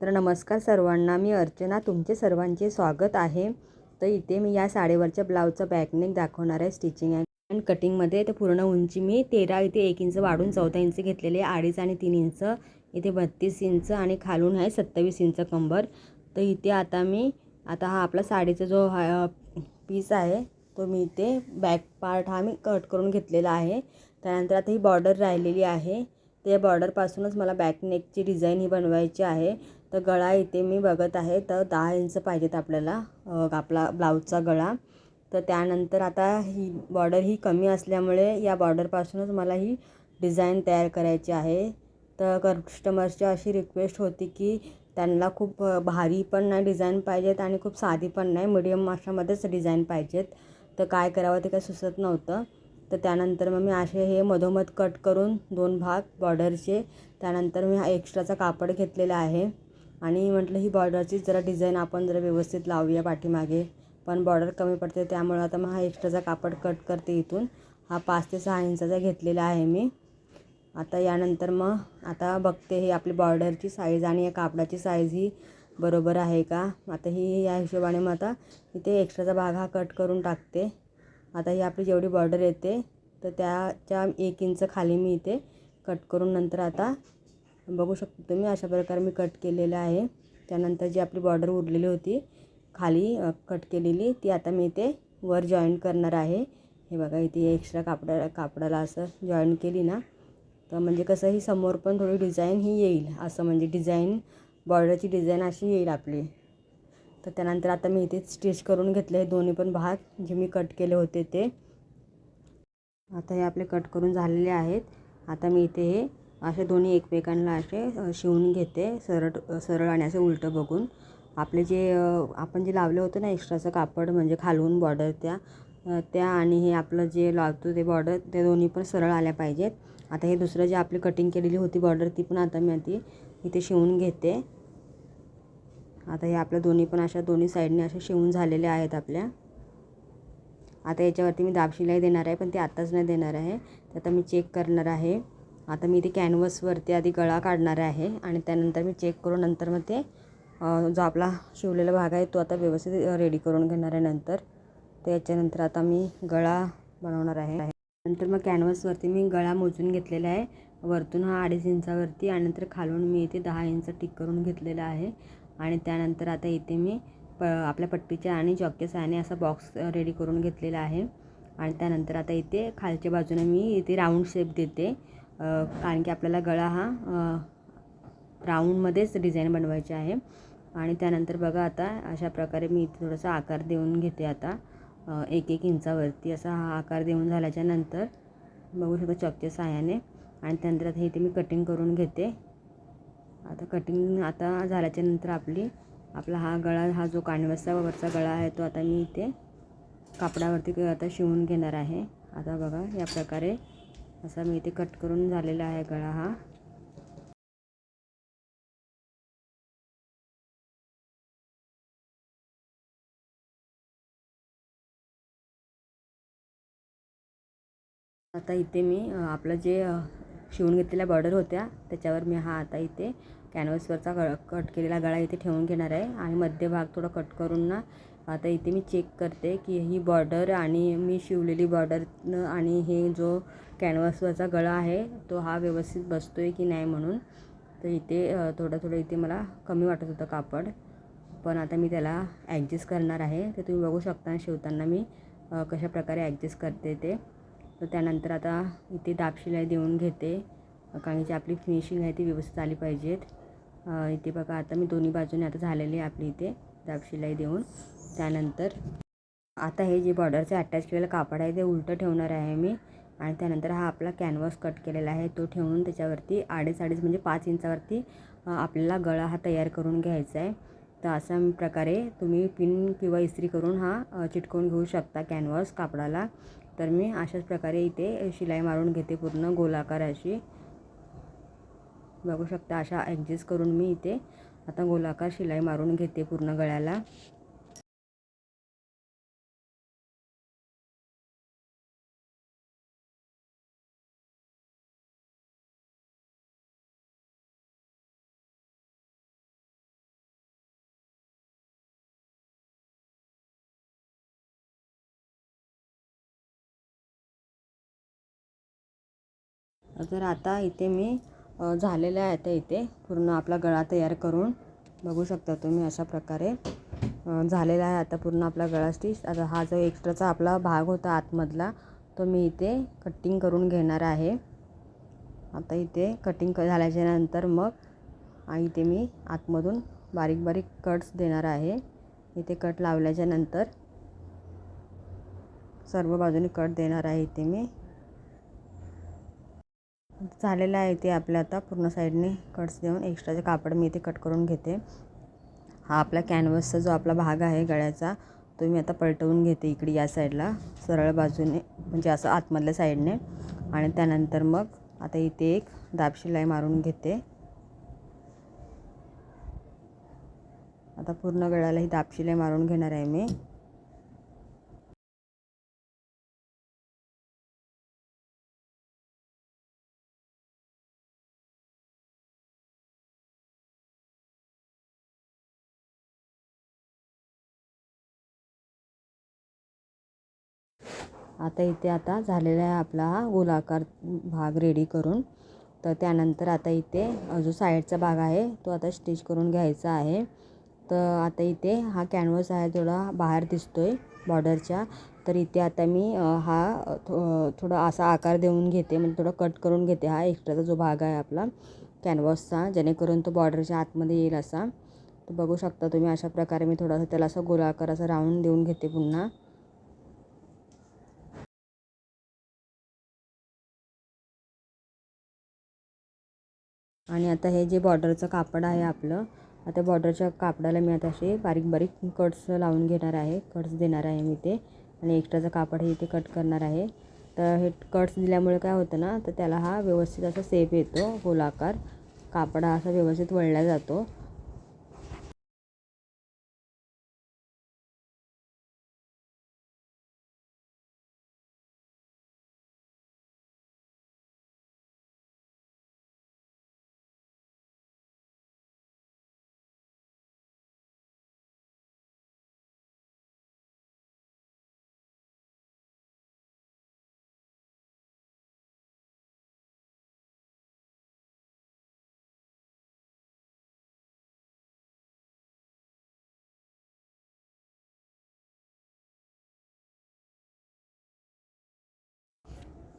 तर नमस्कार सर्वांना मी अर्चना तुमचे सर्वांचे स्वागत आहे. तर इथे मी या साडीवरच्या ब्लाऊजचं बॅकनेक दाखवणार आहे स्टिचिंग अँड कटिंगमध्ये तर पूर्ण उंची मी तेरा इथे एक इंच वाढून चौदा इंच घेतलेले आहे अडीच आणि तीन इंच. इथे बत्तीस इंच आणि खालून आहे सत्तावीस इंच कंबर. तर इथे आता मी आता हा आपला साडीचा जो हा पीस आहे तो मी इथे बॅक पार्ट हा मी कट करून घेतलेला आहे. त्यानंतर आता ही बॉर्डर राहिलेली आहे. त्या बॉर्डरपासूनच मला बॅक नेकची डिझाईन ही बनवायची आहे. तर गळा इथे मी बघत आहे. तर दहा इंच पाहिजेत आपल्याला आपला ब्लाऊजचा गळा. तर त्यानंतर आता ही बॉर्डर ही कमी असल्यामुळे या बॉर्डरपासूनच मला ही डिझाईन तयार करायची आहे. तर कस्टमरची अशी रिक्वेस्ट होती की त्यांना खूप भारी पण नाही डिझाईन पाहिजेत आणि खूप साधी पण नाही मिडियम अशामध्येच डिझाईन पाहिजेत. तर काय करावं ते काय सुचत नव्हतं. तर त्यानंतर मग मी असे हे मधोमध कट करून दोन भाग बॉर्डरचे त्यानंतर मी हा एक्स्ट्राचा कापड घेतलेला आहे. आणि म्हटलं ही बॉर्डरची जरा डिझाईन आपण जरा व्यवस्थित लावूया पाठीमागे. पण बॉर्डर कमी पडते त्यामुळे आता मग हा एक्स्ट्राचा कापड कट करते इथून. हा पाच ते सहा इंचाचा घेतलेला आहे मी. आता यानंतर मग आता बघते ही आपली बॉर्डरची साईज आणि या कापडाची साईज ही बरोबर आहे का? आता ही या हिशोबाने मग आता इथे एक्स्ट्राचा भाग हा कट करून टाकते. आता ही आपली जेवढी बॉर्डर येते तर त्याच्या एक इंच खाली मी इथे कट करून नंतर आता बघू शकतो तुम्ही अशा प्रकारे मी कट केलेलं आहे. त्यानंतर जी आपली बॉर्डर उरलेली होती खाली कट केलेली ती आता मी इथे वर जॉईन करणार आहे. हे बघा इथे एक्स्ट्रा कापडा कापडाला असं जॉईन केली ना तर म्हणजे कसं ही समोर पण थोडी डिझाईन ही येईल. असं म्हणजे डिझाईन बॉर्डरची डिझाईन अशी येईल आपली. तर त्यानंतर आता मी इथे स्टिच करून घेतले हे दोन्ही पण भाग जे मी कट केले होते ते. आता हे आपले कट करून झालेले आहेत. आता मी इथे हे असे दोन्ही एकमेकांना असे शिवून घेते सरळ सरळ आणि असं उलटं बघून. आपले जे आपण जे लावलं होतं ना एक्स्ट्राचं कापड म्हणजे खालून बॉर्डर त्या त्या आणि हे आपलं जे लावतो ते बॉर्डर ते दोन्ही पण सरळ आल्या पाहिजेत. आता हे दुसरं जे आपली कटिंग केलेली होती बॉर्डर ती पण आता मी आधी इथे शिवून घेते. आता हे आपल्या दोन्ही पण अशा दोन्ही साईडने असे शिवून झालेले आहेत आपल्या. आता याच्यावरती मी दाबशिलाई देणार आहे पण ते आत्ताच नाही देणार आहे. तर आता मी चेक करणार आहे. आता मी इथे कॅनव्हसवरती आधी गळा काढणार आहे आणि त्यानंतर मी चेक करून नंतर मग ते जो आपला शिवलेला भाग आहे तो आता व्यवस्थित रेडी करून घेणार आहे नंतर. तर याच्यानंतर आता मी गळा बनवणार आहे. नंतर मग कॅनव्हसवरती मी गळा मोजून घेतलेला आहे. वरतून हा अडीच इंचावरती आणि नंतर खालून मी इथे दहा इंच टिक करून घेतलेला आहे. आणि त्यानंतर आता इथे मी प आपल्या पट्टीच्या आणि जॉकच्या सहाय्याने असा बॉक्स रेडी करून घेतलेला आहे. आणि त्यानंतर आता इथे खालच्या बाजूने मी इथे राऊंड शेप देते. कारण की आपल्याला गळा हा राऊंडमध्येच डिझाईन बनवायची आहे. आणि त्यानंतर बघा आता अशा प्रकारे मी इथे थोडासा आकार देऊन घेते आता. एक एक इंचावरती असा हा आकार देऊन झाल्याच्यानंतर बघू शकतो चॉकच्या सहाय्याने. आणि त्यानंतर आता इथे मी कटिंग करून घेते. आता कटिंग आता झाल्याच्यानंतर आपली आपला हा गळा हा जो कानव्याचा वरचा गळा आहे तो आता मी इथे कापडावरती आता शिवून घेणार आहे. आता बघा या प्रकारे असा मी इथे कट करून झालेला आहे गळा हा. आता इथे मी आपलं जे शिवून घेतलेल्या बॉर्डर होत्या त्याच्यावर मी हा आता इथे कॅनव्हसवरचा गळ कट केलेला गळा इथे ठेवून घेणार आहे. आणि मध्यभाग थोडा कट करून ना आता इथे मी चेक करते की ही बॉर्डर आणि मी शिवलेली बॉर्डर आणि हे जो कॅनव्हसवरचा गळा आहे तो हा व्यवस्थित बसतो आहे की नाही म्हणून. तर इथे थोडं थोडं इथे मला कमी वाटत होतं कापड. पण आता मी त्याला ॲडजस्ट करणार आहे. तर तुम्ही बघू शकता शिवताना मी कशा प्रकारे ॲडजस्ट करते ते. तर त्यानंतर आता इथे दाबशिलाई देऊन घेते. कारण जी आपली फिनिशिंग आहे ती व्यवस्थित आली पाहिजेत. इथे बघा आता मी दोन्ही बाजूने आता झालेली आहे आपली इथे दापशिलाई देऊन. त्यानंतर आता हे जे बॉर्डरचे अटॅच केलेलं कापड आहे ते उलटं ठेवणार आहे मी. आणि त्यानंतर हा आपला कॅनव्हास कट केलेला आहे. तो ठेवून त्याच्यावरती अडीच अडीच म्हणजे पाच इंचावरती आपल्याला गळा हा तयार करून घ्यायचा आहे. तर अशा प्रकारे तुम्ही पिन किंवा इस्त्री करून हा चिटकवून घेऊ शकता कॅनव्हास कापडाला. तर मी अशाच प्रकारे इथे शिलाई मारून घेते पूर्ण गोलाकार अशी बघू शकता अशा ॲडजस्ट करून मी इथे आता गोलाकार शिलाई मारून घेते पूर्ण गळ्याला. तर आता इथे मी झालेलं आहे आता इथे. पूर्ण आपला गळा तयार करून बघू शकता तुम्ही अशा प्रकारे झालेला आहे आता पूर्ण आपला गळा स्टिच आता हा जो एक्स्ट्राचा आपला भाग होता आतमधला तो मी इथे कटिंग करून घेणार आहे. आता इथे कटिंग क झाल्याच्यानंतर मग इथे मी आतमधून बारीक बारीक कट्स देणार आहे. इथे कट लावल्याच्या नंतर सर्व बाजूने कट देणार आहे इथे मी. झालेलं आहे इथे आपल्या आता पूर्ण साईडने कट्स देऊन एक्स्ट्राचे कापड मी इथे कट करून घेते. हा आपला कॅनव्हसचा जो आपला भाग आहे गळ्याचा तो मी आता पलटवून घेते इकडे या साईडला सरळ बाजूने म्हणजे असं आतमधल्या साईडने. आणि त्यानंतर मग आता इथे एक दाब शिलाई मारून घेते. आता पूर्ण गळ्याला ही दाब शिलाई मारून घेणार आहे मी. आता इथे आता झालेला आहे आपला हा गोलाकार भाग रेडी करून. तर त्यानंतर आता इथे जो साईडचा भाग आहे तो आता स्टिच करून घ्यायचा आहे. तर आता इथे हा कॅनव्हस आहे थोडा बाहेर दिसतो आहे बॉर्डरच्या तर इथे आता मी हा थो थोडा असा आकार देऊन घेते म्हणजे थोडं कट करून घेते हा एक्स्ट्राचा जो भाग आहे आपला कॅनव्हसचा जेणेकरून तो बॉर्डरच्या आतमध्ये येईल असा. तर बघू शकता तुम्ही अशा प्रकारे मी थोडासा त्याला असा गोलाकार असा राऊंड देऊन घेते पुन्हा. आणि आता हे जे बॉर्डरचं कापड आहे आपलं आता बॉर्डरच्या कापडाला मी आता असे बारीक बारीक कट्स लावून घेणार आहे. कट्स देणार आहे मी ते. आणि एक्स्ट्राचं कापड हे इथे कट करणार आहे. तर हे कट्स दिल्यामुळे काय होतं ना तर त्याला हा व्यवस्थित असा सेप येतो गोलाकार. कापड हा असा व्यवस्थित वळला जातो.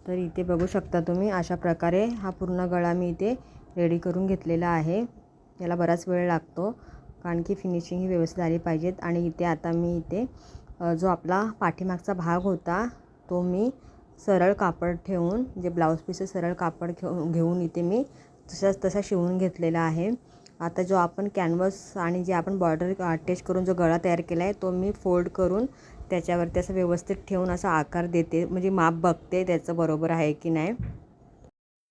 तर इथे बघू शकता तुम्ही अशा प्रकारे हा पूर्ण गळा मी इथे रेडी करून घेतलेला आहे. याला बराच वेळ लागतो कारण की फिनिशिंग ही व्यवस्थित आली पाहिजेत. आणि इथे आता मी इथे जो आपला पाठीमागचा भाग होता तो मी सरळ कापड ठेवून जे ब्लाऊज पीसचं सरळ कापड घेऊ घेऊन इथे मी तशाच तसा शिवून घेतलेला आहे. आता जो आपण कॅनव्हस आणि जे आपण बॉर्डर अटॅच करून जो गळा तयार केला आहे तो मी फोल्ड करून त्याच्यावरती असं व्यवस्थित ठेवून असा आकार देते म्हणजे माप बघते त्याचं बरोबर आहे की नाही.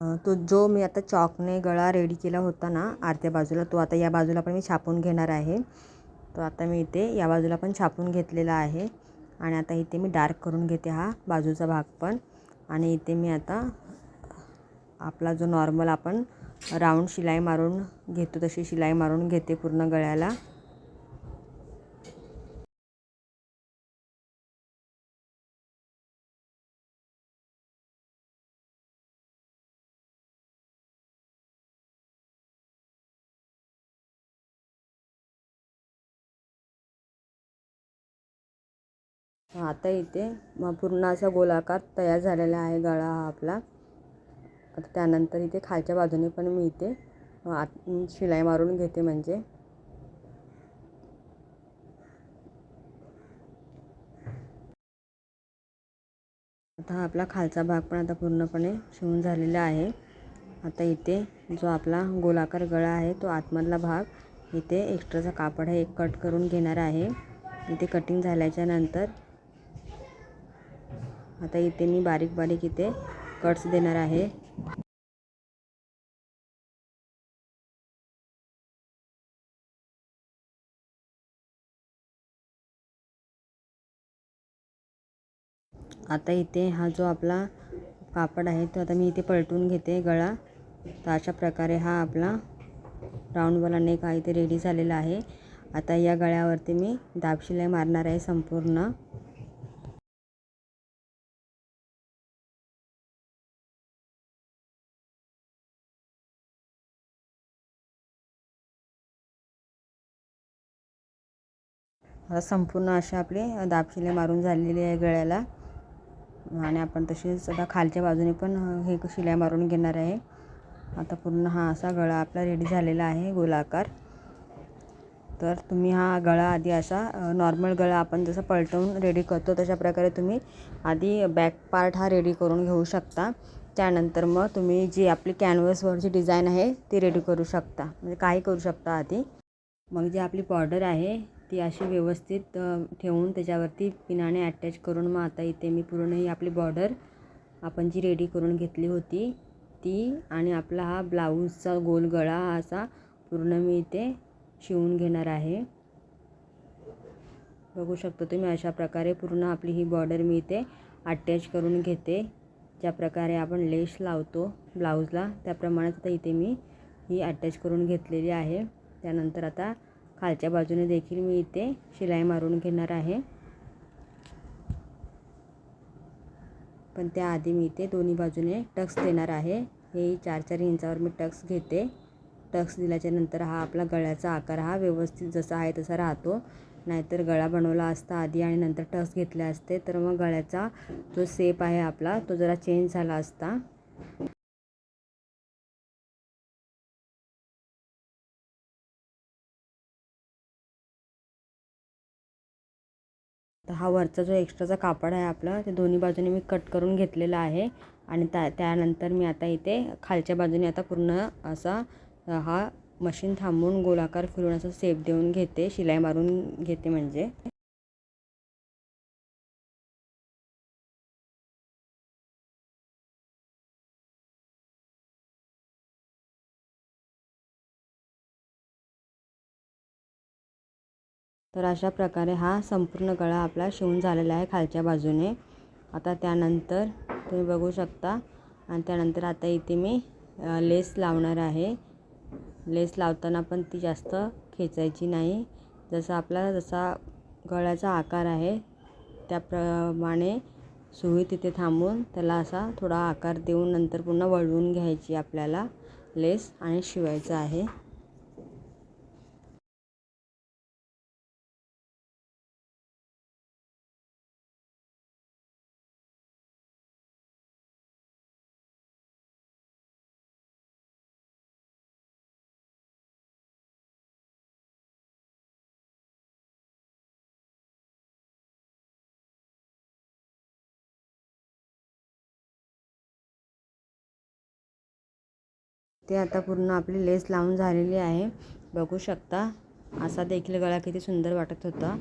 तो जो मी आता चॉकने गळा रेडी केला होता ना आरत्या बाजूला तो आता या बाजूला पण मी छापून घेणार आहे. तो आता मी इथे या बाजूला पण छापून घेतलेला आहे आणि आता इथे मी डार्क करून घेते हा बाजूचा भाग पण. आणि इथे मी आता आपला जो नॉर्मल आपण राऊंड शिलाई मारून घेतो तशी शिलाई मारून घेते पूर्ण गळ्याला. आता इथे मग पूर्ण असा गोलाकार तयार झालेला आहे गळा हा आपला. आता त्यानंतर इथे खालच्या बाजूने पण मी इथे आत शिलाई मारून घेते म्हणजे. आता हा आपला खालचा भाग पण आता पूर्णपणे शिवून झालेला आहे. आता इथे जो आपला गोलाकार गळा आहे तो आतमधला भाग इथे एक्स्ट्राचा कापड हे एक कट करून घेणार आहे. इथे कटिंग झाल्याच्यानंतर आता इथे मी बारीक बारीक इथे कट्स देणार आहे. आता इथे हा जो आपला कापड आहे तो आता मी इथे पलटून घेते गळा. तर अशा प्रकारे हा आपला राऊंडवाला नेक हा इथे रेडी झालेला आहे. आता या गळ्यावरती मी दाबशिलाई मारणार आहे संपूर्ण. आता संपूर्ण अशी आपली दाबशिले मारून झालेली आहे गळ्याला. आणि आपण तशीच आता खालच्या बाजूने पण हे शिलाई मारून घेणार आहे. आता पूर्ण हा असा गळा आपला रेडी झालेला आहे गोलाकार. तर तुम्ही हा गळा आधी असा नॉर्मल गळा आपण जसं पलटवून रेडी करतो तशा प्रकारे तुम्ही आधी बॅक पार्ट हा रेडी करून घेऊ शकता. त्यानंतर मग तुम्ही जी आपली कॅनव्हसवरची डिझाईन आहे ती रेडी करू शकता. म्हणजे काही करू शकता आधी. मग जी आपली बॉर्डर आहे ती अशी व्यवस्थित ठेवून त्याच्यावरती पिनाने अटॅच करून मग आता इथे मी पूर्ण ही आपली बॉर्डर आपण जी रेडी करून घेतली होती ती आणि आपला हा ब्लाऊजचा गोल गळा असा पूर्ण मी इथे शिवून घेणार आहे. बघू शकतो तुम्ही अशा प्रकारे पूर्ण आपली ही बॉर्डर मी इथे अटॅच करून घेते. ज्या प्रकारे आपण लेस लावतो ब्लाऊजला त्याप्रमाणेच आता इथे मी ही अटॅच करून घेतलेली आहे. त्यानंतर आता खालच्या बाजूने देखील मी इथे शिलाई मारून घेणार आहे. पण त्याआधी मी इथे दोन्ही बाजूने टक्स देणार आहे. हे चार चार इंचावर मी टक्स घेते. टक्स दिल्याच्या नंतर हा आपला गळ्याचा आकार हा व्यवस्थित जसा आहे तसा राहतो. नाहीतर गळा बनवला असता आधी आणि नंतर टक्स घेतले असते तर मग गळ्याचा जो सेप आहे आपला तो जरा चेंज झाला असता. हा वरचा जो एक्स्ट्राचा कापड आहे आपला ते दोन्ही बाजूने मी कट करून घेतलेला आहे. आणि त्या त्यानंतर मी आता इथे खालच्या बाजूने आता पूर्ण असा हा मशीन थांबवून गोलाकार फिरून असं सेप देऊन घेते शिलाई मारून घेते म्हणजे. तर अशा प्रकारे हा संपूर्ण गळा आपला शिवून झालेला आहे खालच्या बाजूने. आता त्यानंतर तुम्ही बघू शकता. आणि त्यानंतर आता इथे मी लेस लावणार आहे. लेस लावताना पण ती जास्त खेचायची नाही. जसा आपला जसा गळ्याचा आकार आहे त्याप्रमाणे सुई तिथे थांबून त्याला असा थोडा आकार देऊन नंतर पुन्हा वळवून घ्यायची आपल्याला लेस आणि शिवायचं आहे. ते आता पूर्ण आपली लेस लावून झालेली आहे. बघू शकता असा देखील गळा किती सुंदर वाटत होता.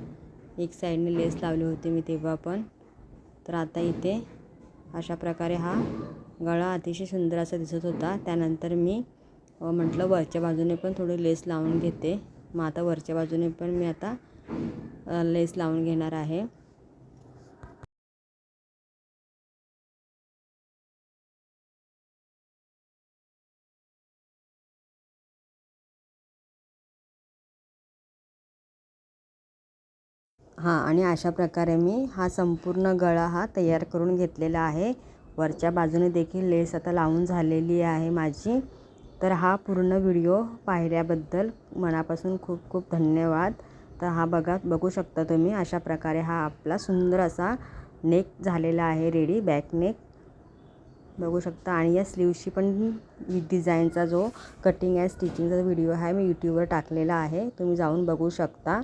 एक साईडने लेस लावली होती मी तेव्हा पण. तर आता इथे अशा प्रकारे हा गळा अतिशय सुंदर असा दिसत होता. त्यानंतर मी म्हटलं वरच्या बाजूने पण थोडी लेस लावून घेते. मग आता वरच्या बाजूने पण मी आता लेस लावून घेणार आहे. हां आणि अशा प्रकारे मी हा संपूर्ण गळा हा तयार करून घेतलेला आहे. वरच्या बाजूने देखील लेस आता लावून झालेली आहे माझी. तर हा पूर्ण व्हिडिओ पाहिल्याबद्दल मनापासून खूप खूप धन्यवाद. तर हा बघा बघू शकता तुम्ही अशा प्रकारे हा आपला सुंदर असा नेक झालेला आहे रेडी बॅक नेक. बघू शकता आणि या स्लीवशी पण डिझाईनचा जो कटिंग आहे स्टिचिंगचा व्हिडिओ आहे मी यूट्यूबवर टाकलेला आहे. तुम्ही जाऊन बघू शकता.